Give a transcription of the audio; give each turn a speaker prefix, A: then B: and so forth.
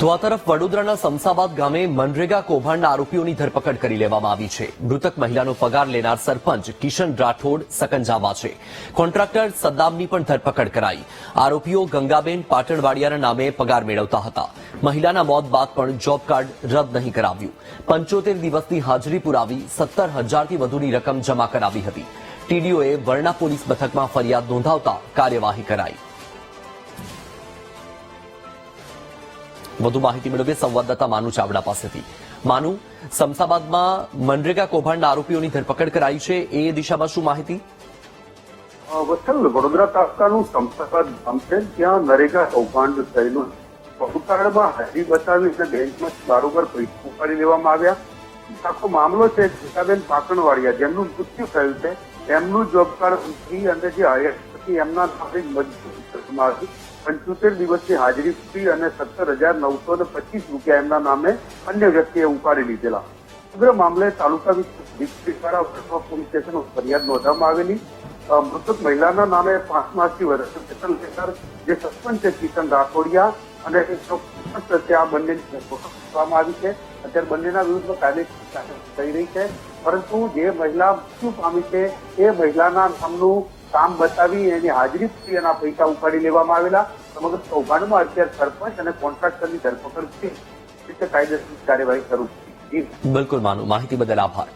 A: તો આ તરફ વડોદરાના સમસાબાદ ગામે મનરેગા કૌભાંડના આરોપીઓની ધરપકડ કરી લેવામાં આવી છે. મૃતક મહિલાનો પગાર લેનાર સરપંચ કિશન રાઠોડ સકંજામાં છે. કોન્ટ્રાક્ટર સદ્દામની પણ ધરપકડ કરાઈ. આરોપીઓ ગંગાબેન પાટણવાડિયાના નામે પગાર મેળવતા હતા. મહિલાના મોત બાદ પણ જોબ કાર્ડ રદ નહીં કરાવ્યું. પંચોતેર દિવસની હાજરી પુરાવી સત્તર હજારથી વધુની રકમ જમા કરાવી હતી. ટીડીઓએ વરણા પોલીસ મથકમાં ફરિયાદ નોંધાવતા કાર્યવાહી કરાઈ. વધુ માહિતી મેળવીએ સંવાદદાતા માનુ ચાવડા પાસેથી. માનુ સમસાબાદમાં મનરેગા કૌભાંડના આરોપીઓની ધરપકડ કરાઈ છે. એ દિશામાં શું માહિતી?
B: અ, વડોદરા તાલુકાનું સંસદ ગામ છે. ત્યાં નરેગા કૌભાંડ થયેલું ભૂતકાળમાં હાજરી બતાવી અને બેંકમાં બારોબર પૈસા ઉપાડી લેવામાં આવ્યા. આખો મામલો છે ગીતાબેન પાકણવાડિયા. જેમનું મૃત્યુ થયું છે એમનું જોબ અને જે હયાત હતી એમના મજબૂત પંચોતેર દિવસની હાજરી ફી અને સત્તર હજાર નવસો ને પચીસ રૂપિયા એમના નામે અન્ય વ્યક્તિએ ઉપાડી લીધેલા. સમગ્ર મામલે તાલુકા વિસ્તૃત દ્વારા વડોદરા પોલીસ સ્ટેશન ફરિયાદ નોંધવામાં આવેલી. મૃતક મહિલાના નામે પાંચ માસથી વર્ષ વેતન લેનાર જે સસ્પેન્ડ છે કિશન રાઠોડિયા અને આ બંને કરવામાં આવી છે. અત્યારે બંનેના વિરુદ્ધમાં કાયદેસર થઈ રહી છે. પરંતુ જે મહિલા મૃત્યુ પામી છે એ મહિલાના નામનું કામ બતાવી એની હાજરી પૂરી એના પૈસા ઉપાડી લેવામાં આવેલા. સમગ્ર કૌભાંડમાં અત્યારે સરપંચ અને કોન્ટ્રાક્ટરની ધરપકડ થઈ રીતે કાયદેસર કાર્યવાહી શરૂ
A: બિલકુલ માનું માહિતી બદલ આભાર.